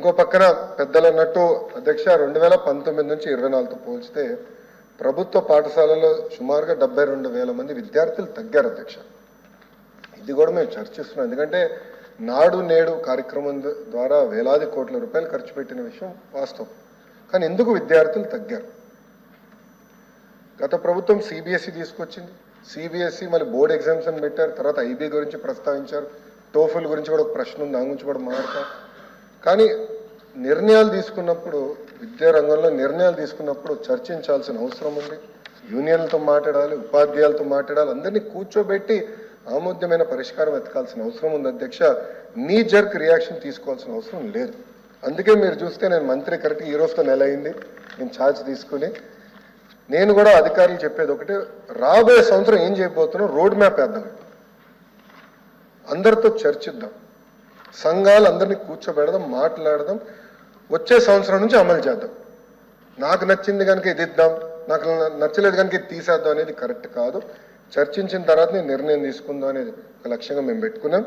ఇంకో పక్కన పెద్దలు అన్నట్టు అధ్యక్ష రెండు వేల పంతొమ్మిది నుంచి ఇరవై నాలుగుతో పోల్చితే ప్రభుత్వ పాఠశాలలో సుమారుగా డెబ్బై రెండు వేల మంది విద్యార్థులు తగ్గారు అధ్యక్ష. ఇది కూడా మేము చర్చిస్తున్నాం. ఎందుకంటే నాడు నేడు కార్యక్రమం ద్వారా వేలాది కోట్ల రూపాయలు ఖర్చు పెట్టిన విషయం వాస్తవం. కానీ ఎందుకు విద్యార్థులు తగ్గారు? గత ప్రభుత్వం సిబిఎస్ఈ తీసుకొచ్చింది. సిబిఎస్ఈ మళ్ళీ బోర్డు ఎగ్జామ్స్ అని పెట్టారు. తర్వాత ఐబీ గురించి ప్రస్తావించారు. టోఫుల్ గురించి కూడా ఒక ప్రశ్న ఉంది. దాని గురించి కూడా మాట్లాడతారు కానీ నిర్ణయాలు తీసుకున్నప్పుడు విద్యా రంగంలో నిర్ణయాలు తీసుకున్నప్పుడు చర్చించాల్సిన అవసరం ఉంది. యూనియన్లతో మాట్లాడాలి ఉపాధ్యాయులతో మాట్లాడాలి అందరినీ కూర్చోబెట్టి ఆమోద్యమైన పరిష్కారం వెతకాల్సిన అవసరం ఉంది అధ్యక్ష. నీ జర్క్ రియాక్షన్ తీసుకోవాల్సిన అవసరం లేదు. అందుకే మీరు చూస్తే నేను మంత్రి కరెక్ట్ ఈ రోజుతో నెల అయింది. నేను ఛార్జ్ తీసుకుని నేను కూడా అధికారులు చెప్పేది ఒకటి రాబోయే సంవత్సరం ఏం చేయబోతున్నాం రోడ్ మ్యాప్ వేద్దాం. అందరితో చర్చిద్దాం. సంఘాలు అందరినీ కూర్చోబెడదాం మాట్లాడదాం. వచ్చే సంవత్సరం నుంచి అమలు చేద్దాం. నాకు నచ్చింది కనుక ఇది ఇద్దాం నాకు నచ్చలేదు కనుక ఇది తీసేద్దాం అనేది కరెక్ట్ కాదు. చర్చించిన తర్వాత నిర్ణయం తీసుకుందాం అనేది ఒక లక్ష్యంగా మేము పెట్టుకున్నాం.